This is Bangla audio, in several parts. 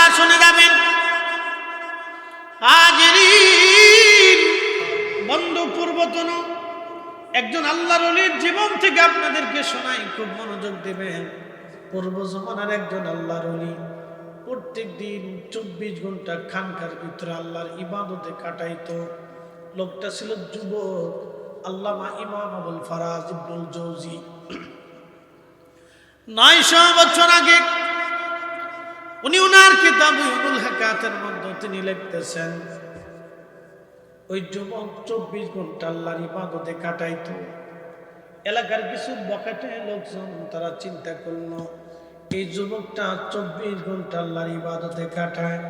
কথা শুনে যাবেন। বন্ধু পূর্বতন একজন আল্লাহর অলির জীবন থেকে আপনাদেরকে শোনাই, খুব মনোযোগ দেবেন। পূর্ব জমানার একজন আল্লাহর অলি, প্রত্যেক দিন চব্বিশ ঘণ্টা খানকার ভিতরে আল্লাহর ইবাদতে কাটাইতো। লোকটা ছিল যুবক, আল্লামা ইমাম আবুল ফারাজ ইবনুল জৌজি। নয়শো বছর আগে উনি উনার কিতাব ইবুল হাকাতের মধ্যে তিনি লিখতেছেন, ওই যুবক চব্বিশ ঘণ্টা আল্লাহর ইবাদতে কাটাইতো। এলাকার কিছু বকেটে লোকজন তারা চিন্তা করল, এই যুবকটা চব্বিশ ঘণ্টা আল্লাহর ইবাদতে কাটায়।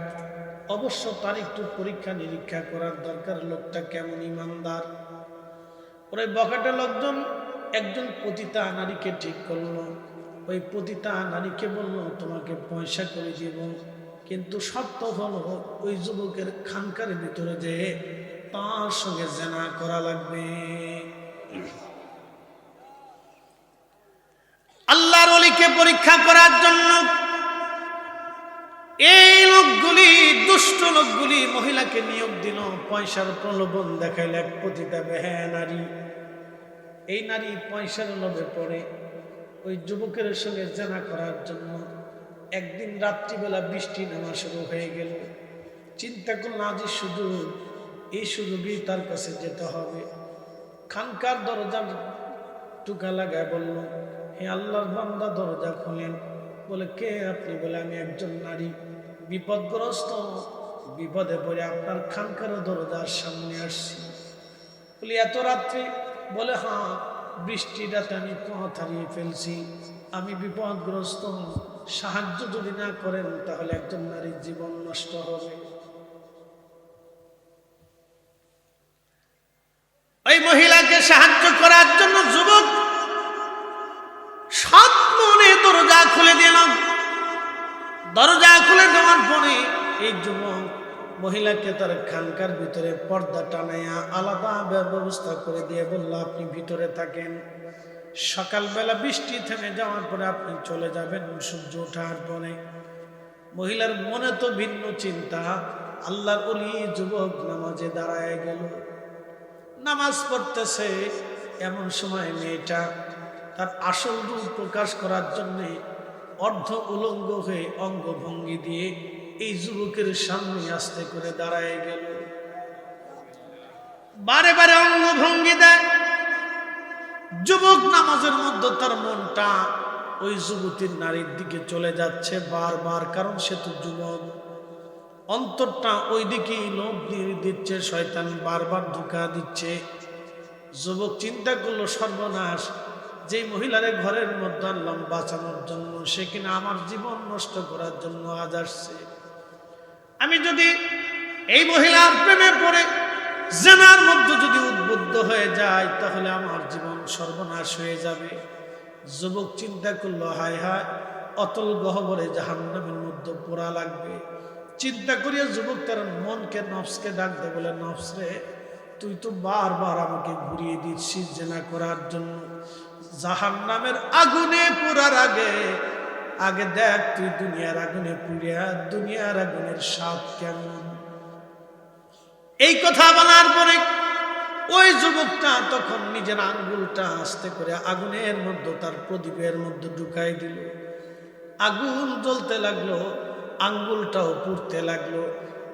অবশ্য তার একটু পরীক্ষা নিরীক্ষা করার দরকার, লোকটা কেমন ইমানদার? ওই বকেটে লোকজন একজন পতিতা নারীকে ঠিক করল ওই পতিতা নারীকে বলল, তোমাকে পয়সা করে দিব, কিন্তু শর্ত হলো ওই যুবকের খানকার ভিতরে যে তার সঙ্গে জেনা করা লাগবে। আল্লাহর অলিকে পরীক্ষা করার জন্য এই লোকগুলি, দুষ্ট লোকগুলি মহিলাকে নিয়োগ দিল, পয়সার প্রলোভন দেখাইল এক পতিতা বেহ্যা নারী। এই নারী পয়সার লোভে পড়ে। ওই যুবকের সঙ্গে জানা করার জন্য একদিন রাত্রিবেলা বৃষ্টি নামা শুরু হয়ে গেল। চিন্তা করল আজ সুযোগ এই সুযোগেই তার কাছে যেতে হবে। খানকার দরজা টুকা লাগায় বলল, হে আল্লাহর বান্দা, দরজা খুলেন। বলে, কে আপনি? বলে, আমি একজন নারী। বিপদগ্রস্ত, বিপদে পড়ে আপনার খানকার দরজার সামনে আসছি। বলি, এত রাত্রি? বলে হ্যাঁ বৃষ্টির রাতে আমি পথ হারিয়ে ফেলছি। আমি বিপদগ্রস্ত সাহায্য যদি না করেন, তাহলে একজন নারীর জীবন নষ্ট হবে। ওই মহিলাকে সাহায্য করার জন্য যুবক সব মনে দরজা খুলে দিল দরজা খুলে দেওয়ার পরে এই যুবক মহিলাকে তার খানকার ভিতরে পর্দা টানাইয়া আলাদা ব্যবস্থা করে দিয়ে বলল, আপনি ভিতরে থাকেন। সকালবেলা বৃষ্টি থেমে যাওয়ার পরে আপনি চলে যাবেন সূর্য ওঠার পরে। মহিলার মনে তো ভিন্ন চিন্তা। আল্লাহর অলি যুবক নামাজে দাঁড়ায় গেল। নামাজ পড়তেছে এমন সময় মেয়েটা তার আসল রূপ প্রকাশ করার জন্যে অর্ধ উলঙ্গ হয়ে অঙ্গভঙ্গি দিয়ে এই যুবকের সামনে আস্তে করে দাঁড়ায় গেল। বারে বারে অঙ্গভঙ্গি দেয়। যুবক নামাজের মধ্যে তার মনটা ওই যুবতীর নারীর দিকে চলে যাচ্ছে বারবার, কারণ সে তো যুবক। অন্তরটা ওই দিকেই লোভ দিয়ে দিচ্ছে শয়তান বারবার ধোকা দিচ্ছে। যুবক চিন্তা করল, সর্বনাশ যে মহিলারে ঘরের মধ্যে আনলাম বাঁচানোর জন্য সে কিনা আমার জীবন নষ্ট করার জন্য আজ আসছে? আমি যদি এই মহিলার প্রেমে পড়ে জেনার মধ্যে যদি উদ্বুদ্ধ হয়ে যায় তাহলে আমার জীবন সর্বনাশ হয়ে যাবে। যুবক চিন্তা করল, হায় হায়, অতল গহবরে জাহান্নামের মধ্যে পোড়া লাগবে। চিন্তা করিয়া যুবক তার মনকে, নফসকে ডাক দে বলে, নফস রে, তুই তো বারবার আমাকে ঘুরিয়ে দিচ্ছিস জেনা করার জন্য। জাহান নামের আগুনে পুরার আগে আগে দেখ তুই দুনিয়ার আগুনে পুড়িয়া দুনিয়ার আগুনের স্বাদ কেমন। এই কথা বলার পরে ওই যুবকটা তখন নিজের আঙ্গুলটা আস্তে করে আগুনের মধ্যে, তার প্রদীপের মধ্যে ঢুকাই দিল। আগুন জ্বলতে লাগল, আঙ্গুলটাও পুড়তে লাগল।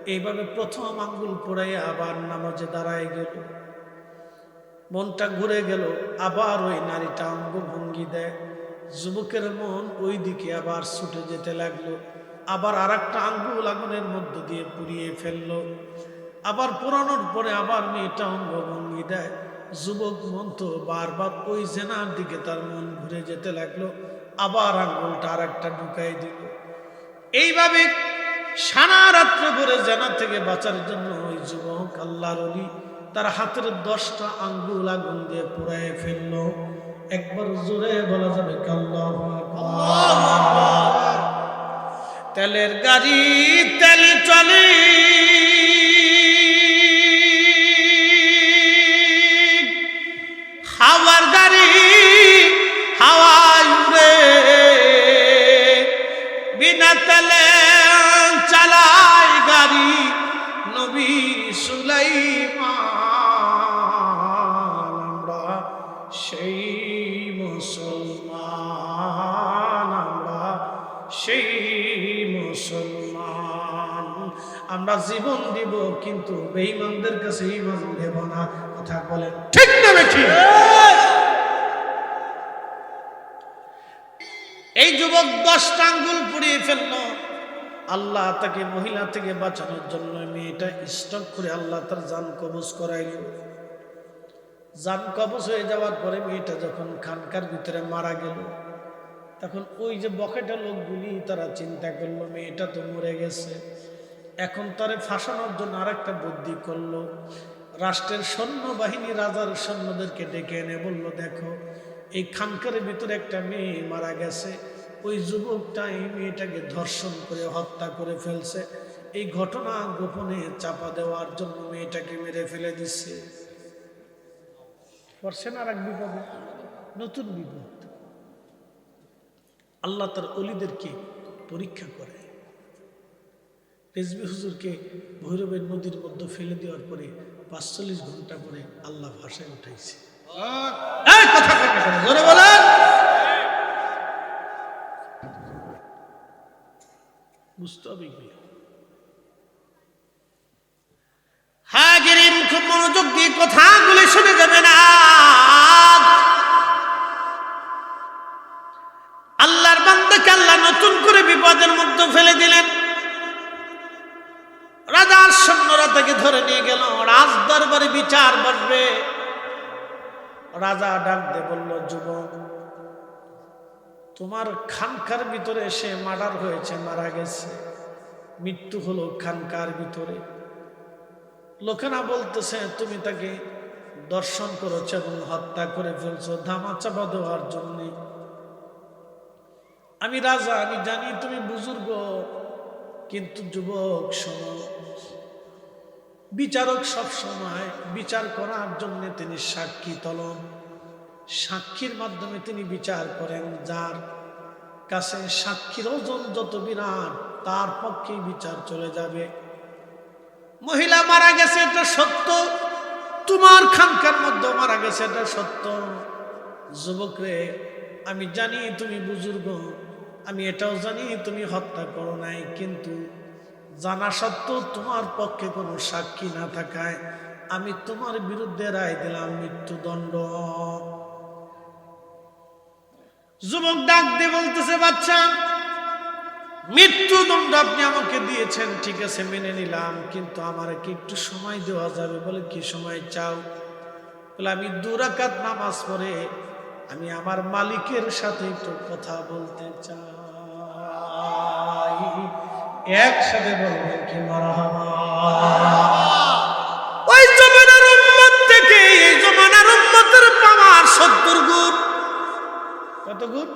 এইভাবে প্রথম আঙ্গুল পোড়াইয়া আবার নামাজে দাঁড়ায় গেল। মনটা ঘুরে গেল, আবার ওই নারীটা অঙ্গভঙ্গি দেয়। যুবকের মন ওই দিকে আবার ছুটে যেতে লাগল। আবার আর একটা আঙ্গুল আগুনের মধ্য দিয়ে পুড়িয়ে ফেলল। আবার পুরানোর পরে আবার মেয়েটা অঙ্গভঙ্গি দেয়। যুবক মন তো বারবার ওই জেনার দিকে তার মন ঘুরে যেতে লাগল। আবার আঙ্গুলটা আর একটা ঢুকাই দিল। এইভাবে সারা রাত্র ভরে জেনা থেকে বাঁচার জন্য ওই যুবক আল্লাহর তার হাতের দশটা আঙ্গুল আগুন দিয়ে পুড়ায় ফেলল। একবার জোরে বলা যাবে তেলের গাড়ি বলেন। ঠিক না বেঠি এই যুবক দশটা আঙ্গুল পুড়িয়ে ফেলল। আল্লাহ তাকে মহিলা থেকে বাঁচানোর জন্য মেয়েটা স্টক করে আল্লাহ তার জান কবজ করাইল। জান কবজ হয়ে যাওয়ার পরে মেয়েটা যখন খানকার ভিতরে মারা গেল, তখন ওই যে বকেটা লোকগুলি তারা চিন্তা করল, মেয়েটা তো মরে গেছে। এখন তারে ফাঁসানোর জন্য আরেকটা বুদ্ধি করল। রাষ্ট্রের সৈন্যবাহিনী রাজার সৈন্যদেরকে ডেকে এনে বলল, দেখো, এই খানকারের ভিতরে একটা মেয়ে মারা গেছে। ওই যুবকটা এই মেয়েটাকে ধর্ষণ করে হত্যা করে ফেলছে। এই ঘটনা গোপনে চাপা দেওয়ার জন্য মেয়েটাকে মেরে ফেলে দিচ্ছে। আর এক বিপদে, নতুন বিপদ। আল্লাহ তার অলিদেরকে পরীক্ষা করে। রেজবি হুজুরকে ভৈরবের নদীর মধ্যে ফেলে দেওয়ার পরে পাঁচচল্লিশ ঘণ্টা পরে আল্লাহ ভাষায় উঠাইছে। বুঝতে হবে। হ্যাঁ খুব মনোযোগ দিয়ে কথাগুলি শুনে যাবে না। আল্লাহর বান্দাকে আল্লাহ নতুন করে বিপদের মধ্যে ফেলে দিলেন। রাজার সৈন্যরা তাকে ধরে নিয়ে গেল। রাজ দরবারে বিচার বসবে। রাজা ডাক দে বলল, যুবক, তোমার খানকার ভিতরে সে মার্ডার হয়েছে, মারা গেছে। মৃত্যু হলো খানকার ভিতরে। লোকেরা বলতেছে, তুমি তাকে দর্শন করেছ এবং হত্যা করে ফেলছো ধামা চাপা দেওয়ার জন্য। আমি রাজা, আমি জানি তুমি বুজুর্গ কিন্তু যুবক শোনো বিচারক সব সময় বিচার করার জন্য তিনি সাক্ষী তলন সাক্ষীর মাধ্যমে তিনি বিচার করেন, যার কাছে সাক্ষীর ওজন যত বিরাট, তার পক্ষেই বিচার চলে যাবে। মহিলা মারা গেছে, এটা সত্য। তোমার খানকার মধ্যে মারা গেছে, এটা সত্য। যুবক রে আমি জানি তুমি বুজুর্গ আমি এটাও জানি, তুমি হত্যা করো নাই, কিন্তু জানা সত্ত্বেও তোমার পক্ষে কোনো সাক্ষী না থাকায় আমি তোমার বিরুদ্ধে রায় দিলাম, মৃত্যুদণ্ড। যুবক ডাক দিয়ে বলতেছে, বাচ্চা, মৃত্যুদণ্ড আপনি আমাকে দিয়েছেন, ঠিক আছে, মেনে নিলাম, কিন্তু আমার কি একটু সময় দেওয়া যাবে। বলে, কি সময় চাও? বলে, আমি দুরাকাত নামাজ পড়ে আমি আমার মালিকের সাথে একটু কথা বলতে চাই। একসাথে বলবেন কি ওই জমানার উম্মত থেকে এই জমানার উম্মতের পাওয়ার সত্তর গুণ। কত গুণ?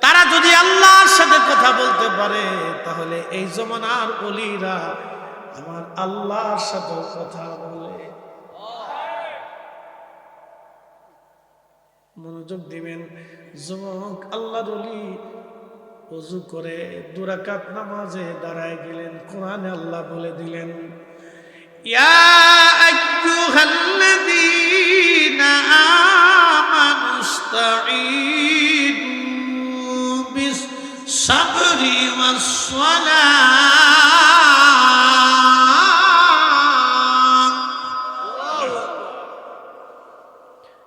তারা যদি আল্লাহর সাথে কথা বলতে পারে তাহলে এই জমানার অলিরা আমার আল্লাহর সাথে কথা বলে। মনোযোগ দিবেন যুবক আল্লাহর অলি অজু করে দুরাকাত নামাজে দাঁড়ায় গেলেন কোরআনে আল্লাহ বলে দিলেন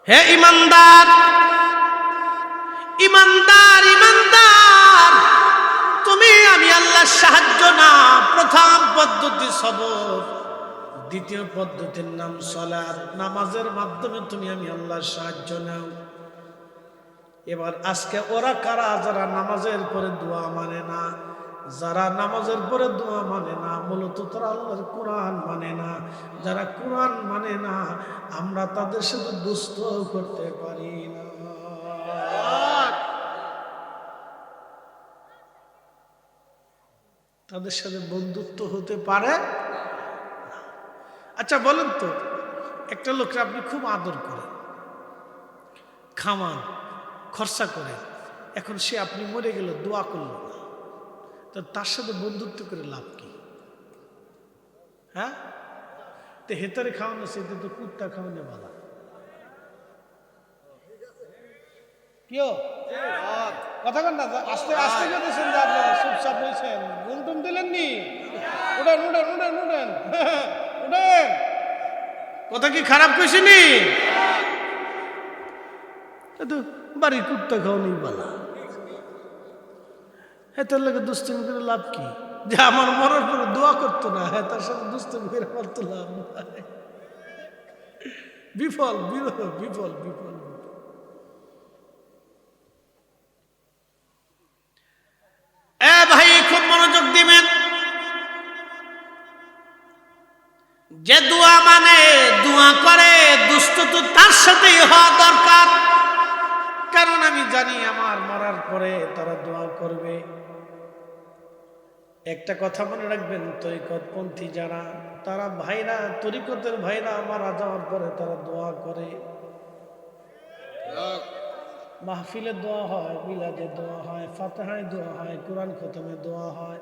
হে ইমানদার ইমানদার ইমানদার! তুমি, আমি আল্লাহর সাহায্য না। প্রথম পদ্ধতি সবর, দ্বিতীয় পদ্ধতির নাম সলার নামাজের মাধ্যমে তুমি, আমি আল্লাহর সাহায্য নাও। এবার আজকে ওরা কারা, যারা নামাজের পরে দোয়া মানে না, যারা নামাজের পরে দোয়া মানে না, মূলত তারা আল্লাহর কোরআন মানে না। যারা কোরআন মানে না, আমরা তাদের সাথে দুস্থ করতে পারি না। তাদের সাথে বন্ধুত্ব হতে পারে আচ্ছা বলেন তো, একটা লোককে আপনি খুব আদর করেন খামান খরচা করেন, এখন সে আপনি মরে গেল, দোয়া করল না, তো তার সাথে বন্ধুত্ব করে লাভ কি? হ্যাঁ? তো হেতারে খাওয়ানো সেটা তো কুত্তা খাওয়ানো বাধা কেউ কথা কন না, আস্তে আস্তে যে আপনারা চুপচাপ উঠেন উঠেন উঠেন উঠেন। উঠেন। কথা কি খারাপ কইছিনি তো বাড়ি কুত্তা বালা। হ্যাঁ তার লাগে দুষ্টামি করে লাভ কি? যে আমার মরার পরে দোয়া করতো না হ্যাঁ তার সাথে দুষ্টামি করে আমার তো লাভ বিফল, বিরহ, বিফল বিফল এ ভাই খুব মনোযোগ দিবেন যে দোয়া মানে দোয়া করে, দুষ্ট তো তার সাথেই হওয়া দরকার। কারণ আমি জানি আমার মরার পরে তারা দোয়া করবে। একটা কথা মনে রাখবেন তরিকতপন্থী যারা, তারা ভাইরা, তরিকতের ভাইরা মারা যাওয়ার পরে তারা দোয়া করে। মাহফিলে দোয়া হয়, মিলাদে দোয়া হয়, ফাতেহায় দোয়া হয়, কোরআন খতমে দোয়া হয়।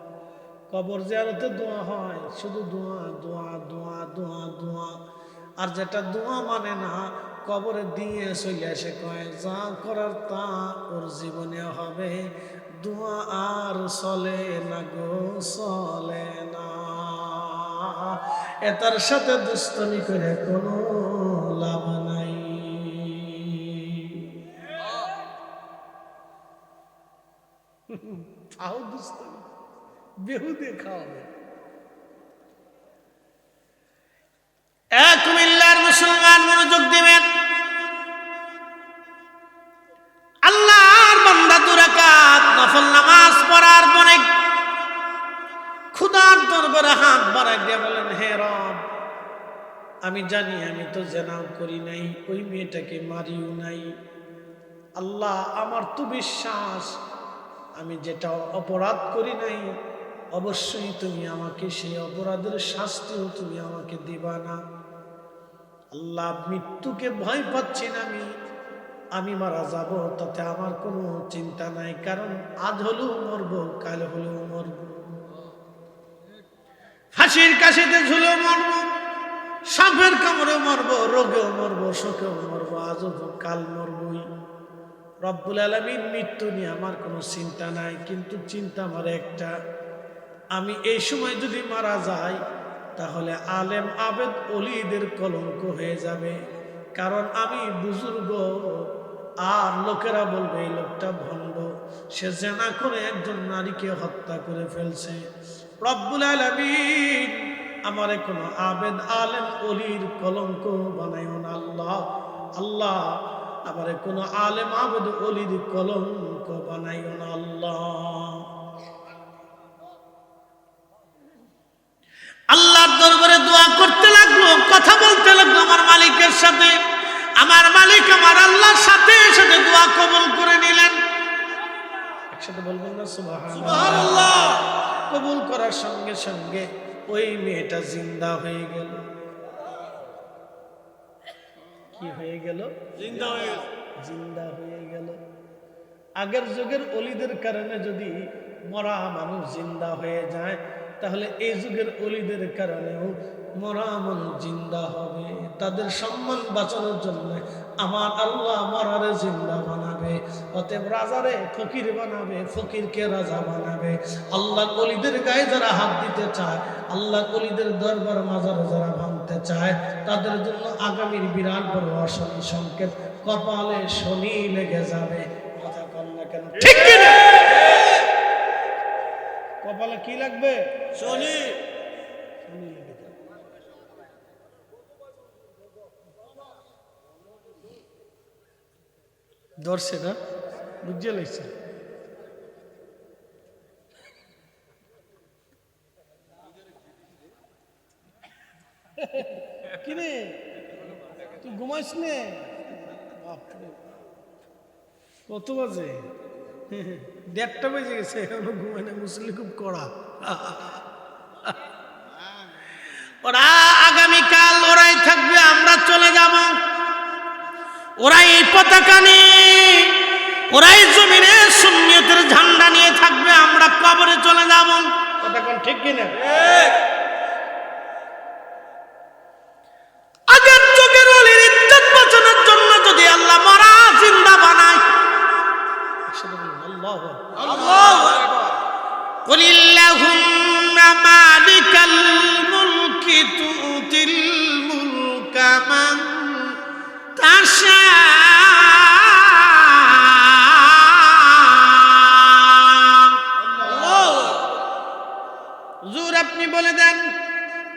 কবর জিয়ারতে দোয়া হয়, শুধু দোয়া দোয়া দোয়া দোয়া দোয়া। আর যেটা দোয়া মানে না, কবরে দিয়ে চলে আসে, কয়, যা করার তা ওর জীবনে হবে। দোয়া আর চলে না গো, চলে না। এটার সাথে দুস্তমি করে কোনো লাভ নাই। খাও দুস্তমি বেহুদে খাওয়াবে। এক কুমিল্লার মুসলমান মনোযোগ দিবেন। আল্লাহর দুরাকাত নফল নামাজ পড়ার পরে খুদার দরবারে হাত বলেন, হে রব, আমি জানি আমি তো জেনাও করি নাই, ওই মেয়েটাকে মারিও নাই। আল্লাহ, আমার তো বিশ্বাস, আমি যেটা অপরাধ করি নাই অবশ্যই তুমি আমাকে সেই অপরাধের শাস্তিও তুমি আমাকে দিবা না। আল্লাহ মৃত্যুকে ভয় পাচ্ছি না আমি। আমি মারা যাব, তাতে আমার কোনো চিন্তা নাই, কারণ আজ হলেও মরবো, কাল হলেও মরবো। ফাঁসির কাশিতে ঝুলেও মরবো, সাপের কামড়েও মরবো, রোগেও মরবো, শোকেও মরবো, আজও কাল মরবই। রব্বুল আলমীর মৃত্যু নিয়ে আমার কোনো চিন্তা নাই, কিন্তু চিন্তা আমার একটা। আমি এই সময় যদি মারা যাই, তাহলে আলেম আবেদ অলিদের কলঙ্ক হয়ে যাবে। কারণ আমি বুজুর্গ, আর লোকেরা বলবে এই লোকটা ভণ্ড। সে জেনা করে একজন নারীকে হত্যা করে ফেলছে। রব্বুল আলমিন আমারে কোনো আবেদ, আলেম, অলির কলঙ্ক বানাইও না আল্লাহ। আল্লাহ আমারে কোনো আলেম, আবেদ, অলির কলঙ্ক বানাইও না আল্লাহ। আল্লাহর দরবারে দোয়া করতে লাগল কথা বলতে লাগল আমার মালিকের সাথে। আমার মালিক আমার আল্লাহর সাথে সাথে দোয়া কবুল করে নিলেন। একসাথে বলবেন না সুবহানাল্লাহ। কবুল করার সঙ্গে সঙ্গে ওই মেয়েটা জিন্দা হয়ে গেল। কি হয়ে গেল? জিন্দা হয়ে জিন্দা হয়ে গেল। আগের যুগের অলিদের কারণে যদি মরা মানুষ জিন্দা হয়ে যায় তাহলে এই যুগের অলিদের কারণেও মরা মানুষ জিন্দা হবে। তাদের সম্মান বাঁচানোর জন্য আমার আল্লাহ মরারে জিন্দা বানাবে। অতএব রাজারে ফকির বানাবে, ফকিরকে রাজা বানাবে। আল্লাহ অলিদের গায়ে যারা হাত দিতে চায়, আল্লাহ অলিদের দরবার মাজারে যারা ভাঙতে চায়, তাদের জন্য আগামীর বিরাট বড় অশনি সংকেত কপালে শনি লেগে যাবে। কথা কন না কেন? ঠিক কিনা? কপালে কি লাগবে? শনি। শনি লেগে যাবে ধরছে না? বুঝিয়ে লাগছে। কিরে? তুই ঘুমাইস নে? কত বাজে? দেড়টা বেজে গেছে এখনও ঘুমায় না মুসলি খুব কড়া। ওরা আগামীকাল ওরাই থাকবে আমরা চলে যাব। ওরাই এই পতাকা নিয়ে ওরাই জমিনে সুন্নিয়তের ঝান্ডা নিয়ে থাকবে আমরা কবরে চলে যাব। কথা কোন ঠিক কিনা?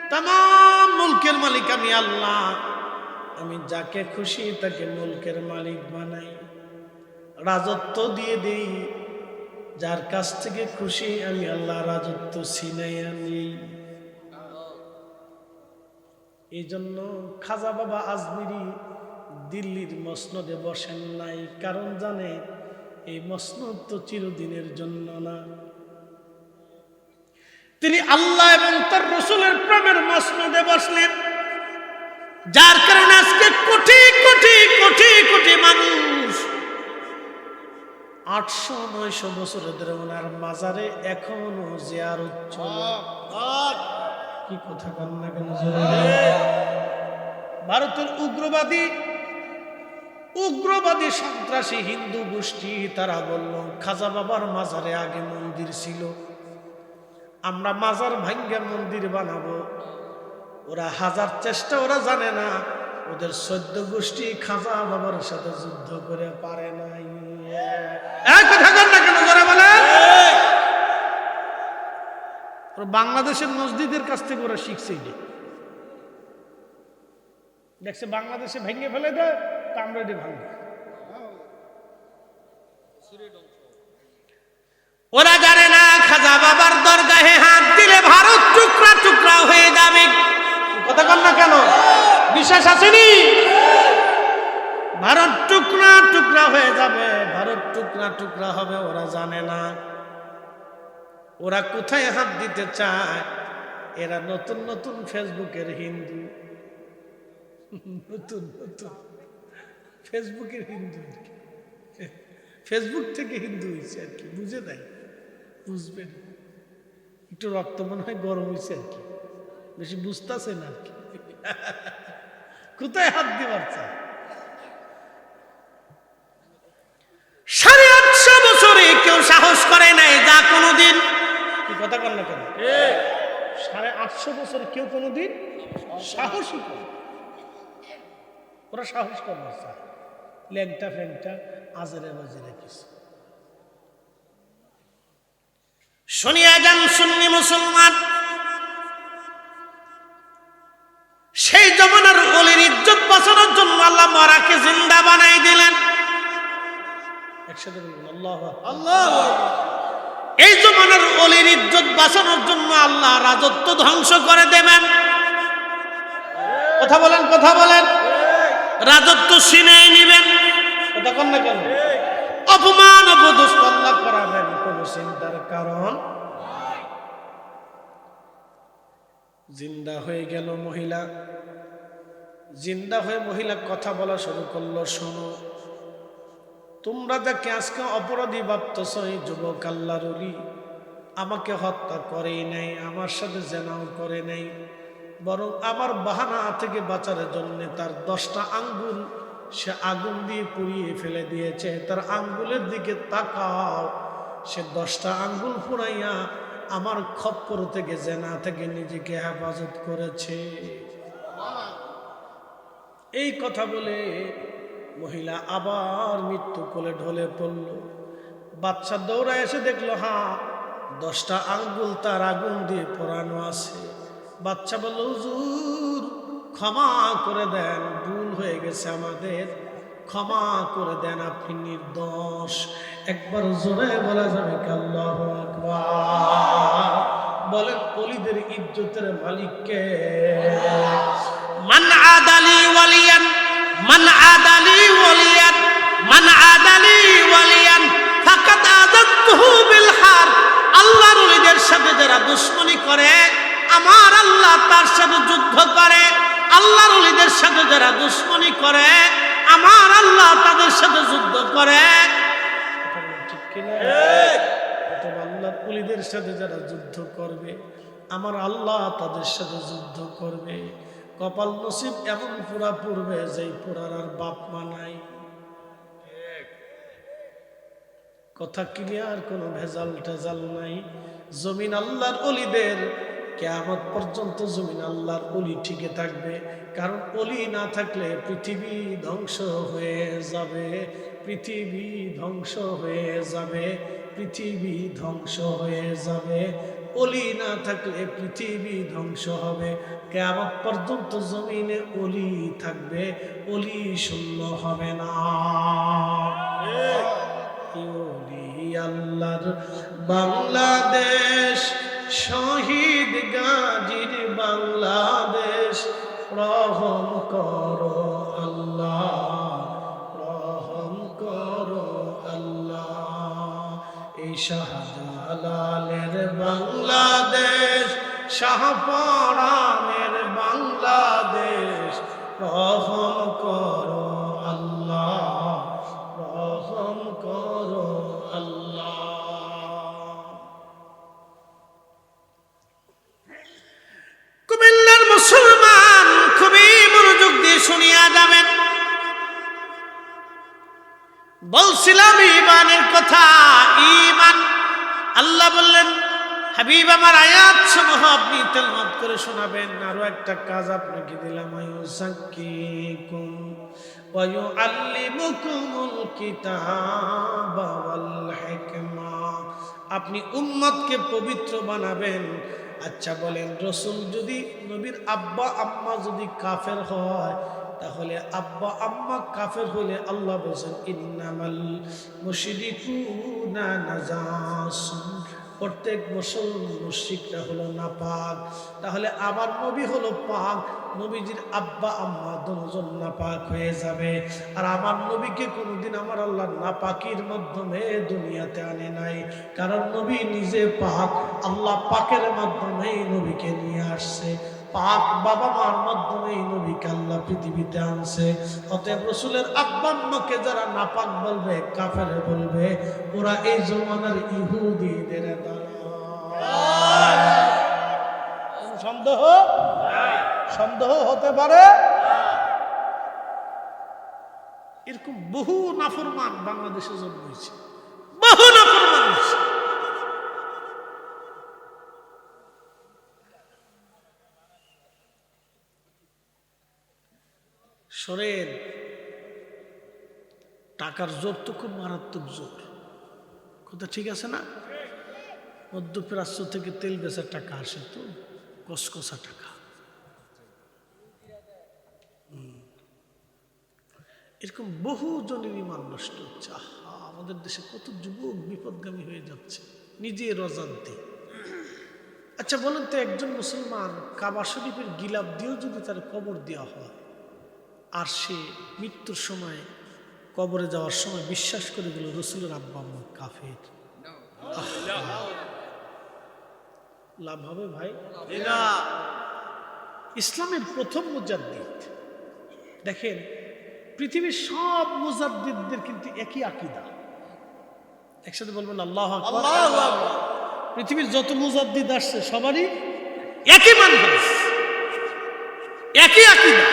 তাম মুলকের মালিক আমি আল্লাহ। আমি যাকে খুশি তাকে মুলকের মালিক বানাই। রাজত্ব দিয়ে দেই। যার কাছ থেকে খুশি আমি আল্লাহ রাজত্ব ছিনাই আনি। এই জন্য খাজা বাবা আজমিরি দিল্লির মসনদে বসেন নাই। কারণ জানে, এই মসনদ তো চিরদিনের জন্য না। তিনি আল্লাহ এবং তার রসুলের প্রেমের মসনদে বসলেন। যার কারণে আজকে কোটি কোটি কোটি কোটি মানুষ আটশো, নয়শো বছর ধরে ওনার মাজারে এখনও জিয়ারত চলে। কি কথা কন না কেন ভারতের উগ্রবাদী উগ্রবাদী সন্ত্রাসী হিন্দু গোষ্ঠী তারা বলল, খাজা বাবার মাজারে আগে মন্দির ছিল। আমরা মাজার ভাঙ্গে মন্দির বানাবো। ওরা হাজার চেষ্টা ওরা জানে না। ওদের সদ্য গোষ্ঠী খাজা বাবার সাথে যুদ্ধ করে পারে নাই। না কেন বাংলাদেশের মসজিদের কাছ থেকে ওরা শিখছে। দেখছে বাংলাদেশে ভেঙে ফেলে দেয়, তা আমরা এটা ভাঙবো। ওরা জানে না, খাজা বাবার দরগাহে হাত দিলে ভারত টুকরা টুকরা হয়ে যাবে। কথা কন না কেন? বিশ্বাস আসেনি? ভারত টুকরা টুকরা হয়ে যাবে, ভারত টুকরা টুকরা হবে, ওরা জানে না। ওরা কোথায় হাত দিতে চায়? এরা নতুন নতুন ফেসবুকের হিন্দু। নতুন নতুন। ফেসবুকের হিন্দু। ফেসবুক থেকে হিন্দু হয়েছে আর কি, বুঝে নাই? বুঝবেন। একটু রক্ত মনে হয় গরম হয়েছে আর কি। বেশি বুঝতেছে না আর কি। কোথায় হাত দিবার চায় সাড়ে আটশো বছরে কেউ সাহস করে নাই যা কোনোদিন। কি কথা কর না কেন? সাড়ে আটশো বছরে কেউ কোনোদিন সাহসই করে ওরা সাহস করবার চায় ল্যাংটা ফ্যাংটা, আজেরে বাজেরে কিছু। শুনিয়া যান সুন্নি মুসলমান। সেই জমানার অলির ইজ্জত বাঁচানোর জন্য আল্লাহ মরাকে জিন্দা বানাই দিলেন। একসাথে এই জমানার অলির ইজ্জত বাঁচানোর জন্য আল্লাহ রাজত্ব ধ্বংস করে দেবেন। কথা বলেন কথা বলেন। রাজত্ব ছিনিয়ে নিবেন। কথা কন না কেন? অপমান আল্লাহ করাবেন, কোন চিন্তার কারণ জিন্দা হয়ে গেল মহিলা। জিন্দা হয়ে মহিলা কথা বলা শুরু করল, শোনো। তোমরা যাকে আজকে অপরাধী ভাবতেছ, এই যুবক আল্লাহর অলি আমাকে হত্যা করেই নাই, আমার সাথে জেনাও করে নাই, বরং আমার বাহানা থেকে বাঁচার জন্য তার দশটা আঙ্গুল সে আগুন দিয়ে পুড়িয়ে ফেলে দিয়েছে। তার আঙ্গুলের দিকে তাকাও। সে দশটা আঙ্গুল পুড়াইয়া আমার খপ্পর থেকে, জেনা থেকে নিজেকে হেফাজত করেছে। এই কথা বলে মহিলা আবার মৃত্যু কোলে ঢলে পড়ল। বাচ্চা দৌড়ায় এসে দেখল, হা, দশটা আঙ্গুল তার আগুন দিয়ে পোড়ানো আছে। বাচ্চা বলল, হুজুর, ক্ষমা করে দেন হয়ে গেছে আমাদের। ক্ষমা করে দেন আপনি নির্দোষ। একবার জোরে বলা যাবে কাল্লাহ বলেন অলিদের ইজ্জতের মালিককে। মান আদালি ওয়ালিয়ান, মান আদালি ওয়ালিয়ান, মান আদালি ওয়ালিয়ান, ফাকাদ আযানতুহু বিল হার। আল্লাহর ওলিদের সাথে যারা দুশমনি করে, আমার আল্লাহ তার সাথে যুদ্ধ করে। আল্লাহর ওলিদের সাথে যারা দুশমনি করে, আমার আল্লাহ তাদের সাথে যুদ্ধ করে। কুলিদের সাথে যারা যুদ্ধ করবে, আমার আল্লাহ তাদের সাথে যুদ্ধ করবে। কপাল নসিব এমন পুরা পূর্বে যেই পুরার আর বাপ মা নাই। কথা ক্লিয়ার কোনো ভেজাল টেজাল নাই। জমিন আল্লাহর অলিদের কেয়ামত পর্যন্ত জমিন আল্লাহর অলি ঠিকই থাকবে। কারণ অলি না থাকলে পৃথিবী ধ্বংস হয়ে যাবে। পৃথিবী ধ্বংস হয়ে যাবে। পৃথিবী ধ্বংস হয়ে যাবে। অলি না থাকলে পৃথিবী ধ্বংস হবে। কেমন পর্যন্ত জমিনে অলি থাকবে। অলি শূন্য হবে না। অলি আল্লাহর বাংলাদেশ। শহীদ গাজীর বাংলাদেশ, রহম করো আল্লাহ, রহম করো আল্লাহ। এই শাহজালালের বাংলাদেশ শাহপরানের বাংলাদেশ, রহম বলছিলাম ইমানের কথা ইমান আল্লাহ বললেন, হাবিব, আমার আয়াত সমূহ আপনি তেলমত করে শোনাবেন। আরও একটা কাজ আপনাকে দিলাম, আয়ুসাক্কিকুম ওয়ায়ুআল্লিমুকুমুল কিতাবা আপনি উম্মতকে পবিত্র বানাবেন। আচ্ছা বলেন, রসুল যদি, নবীর আব্বা, আম্মা যদি কাফের হয় তাহলে আব্বা, আম্মা কাফের হলে আল্লাহ বলছেন, ইন্নামাল মুশরিকুনা প্রত্যেক মুসলমান মুশরিকরা হলো না পাক তাহলে আমার নবী হলো পাক, নবীজির আব্বা, আম্মা দুজন নাপাক হয়ে যাবে। আর আমার নবীকে কোনোদিন আমার আল্লাহ না নাপাকির মাধ্যমে দুনিয়াতে আনে নাই। কারণ নবী নিজে পাক, আল্লাহ পাকের মাধ্যমে নবীকে নিয়ে আসছে। পাক বাবা মার মাধ্যমে এই নবীকে আল্লাহ পৃথিবীতে আনছে। অতএব রসুলের আব্বাম্মাকে যারা নাপাক বলবে, কাফের বলবে, ওরা এই জমানার ইহুদিদের সন্দেহ? সন্দেহ হতে পারে? এরকম বহু নাফরমান বাংলাদেশে জন্ম হয়েছে। বহু নাফরমান হয়েছে সরের। টাকার জোর তো খুব মারাত্মক জোর। কথা ঠিক আছে না? মধ্যপ্রাচ্য থেকে তেল বেচার টাকা আসে তো, কসকসা টাকা। এরকম বহু জনের ইমান নষ্ট হচ্ছে। আহা, আমাদের দেশে কত যুবক বিপদগামী হয়ে যাচ্ছে, নিজে রজান্তে আচ্ছা বলেন তো একজন মুসলমান কাবা শরীফের গিলাপ দিয়েও যদি তার কবর দেওয়া হয় আর সে মৃত্যুর সময় কবরে যাওয়ার সময় বিশ্বাস করে গেল রসুলের আব্বা আম্মা কাফের। লাভ হবে ভাই? ইসলামের প্রথম মুজাদ্দিদ। দেখেন পৃথিবীর সব মুজাদ্দিদদের কিন্তু একই আকিদা। একসাথে বলবেন আল্লাহ। পৃথিবীর যত মুজাদ্দিদ আসছে সবারই একই মানুষ একই আকিদা।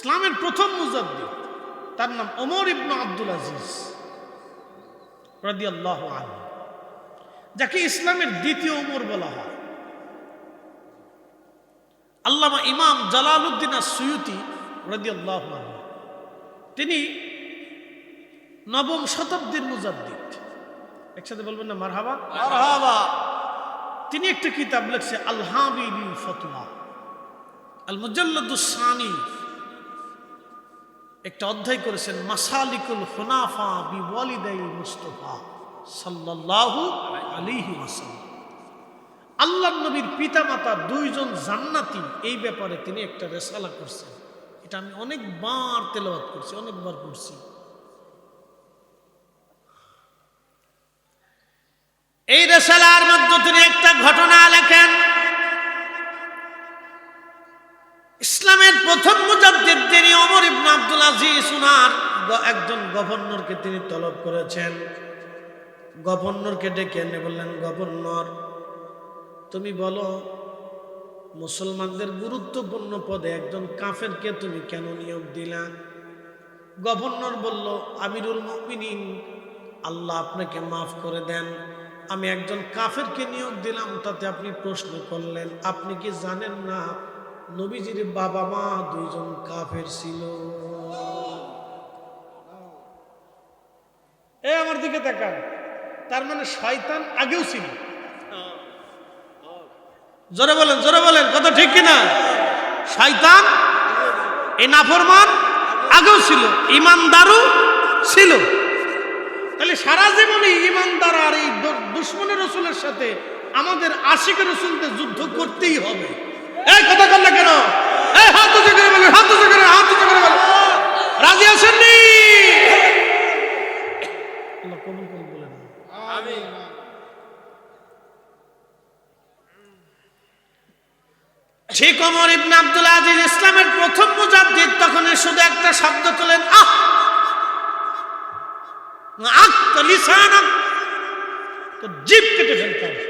ইসলামের প্রথম মুজাদ্দিদ। তার নাম ওমর ইবনু আব্দুল আজিজ রাদিয়াল্লাহু আনহু। যাকে ইসলামের দ্বিতীয় ওমর বলা হয়। আল্লামা ইমাম জালালউদ্দিন সুয়ুতি রাদিয়াল্লাহু আনহু। তিনি নবম শতাব্দীর মুজাদ্দিদ। একসাথে বলবেন না মারহাবা? মারহাবা। তিনি একটা কিতাব লিখছে আলহাবিলি ফতোয়া আল মুজাল্লাদুসানি একটা অধ্যায় করেছেন, মাসালিকুল হুনাফা বি ওয়ালিদাই মুস্তফা সাল্লাল্লাহু আলাইহি ওয়াসাল্লাম। আল্লাহ নবীর পিতামাতা দুইজন জান্নাতি, এই ব্যাপারে তিনি একটা রেসালা করছেন। এটা আমি অনেকবার তেলাওয়াত করছি, অনেকবার পড়ছি। এই রেসালার মধ্যে তিনি একটা ঘটনা লেখেন। ইসলামের প্রথম একজন গভর্নরকে তিনি তলব করেছেন। গভর্নরকে ডেকে এনে বললেন, গভর্নর, তুমি বলো, মুসলমানদের গুরুত্বপূর্ণ পদে একজন কাফেরকে তুমি কেন নিয়োগ দিলা? গভর্নর বলল, আমিরুল মুমিনিন, আল্লাহ আপনাকে মাফ করে দেন। আমি একজন কাফেরকে নিয়োগ দিলাম, তাতে আপনি প্রশ্ন করলেন, আপনি কি জানেন না, নবীজির বাবা মা দুইজন কাফের ছিল? এ আমার দিকে তাকান। তার মানে শয়তান আগেও ছিল। জোরে বলেন জোরে বলেন কত ঠিক কিনা? শয়তান এই নাফরমান আগেও ছিল, ইমানদারও ছিল। তাহলে সারা জীবনে ইমানদার আর এই দুশ্মনের রসুলের সাথে আমাদের আশিকের রসুলদের যুদ্ধ করতেই হবে। এই কথা করলে কেন? এই হাত করে বলেন, হাত করে হাত করে বলেন। রাজি আছেননি আল্লাহ কবুল করুন বলেন আমিন ঠিক ওমর ইবনে আব্দুল আজিজ ইসলামের প্রথম মুজাদ্দিদ তখন শুধু একটা শব্দ তোলেন, আহ! আখ লিসান! তো জিভ কেটে ফেলতাম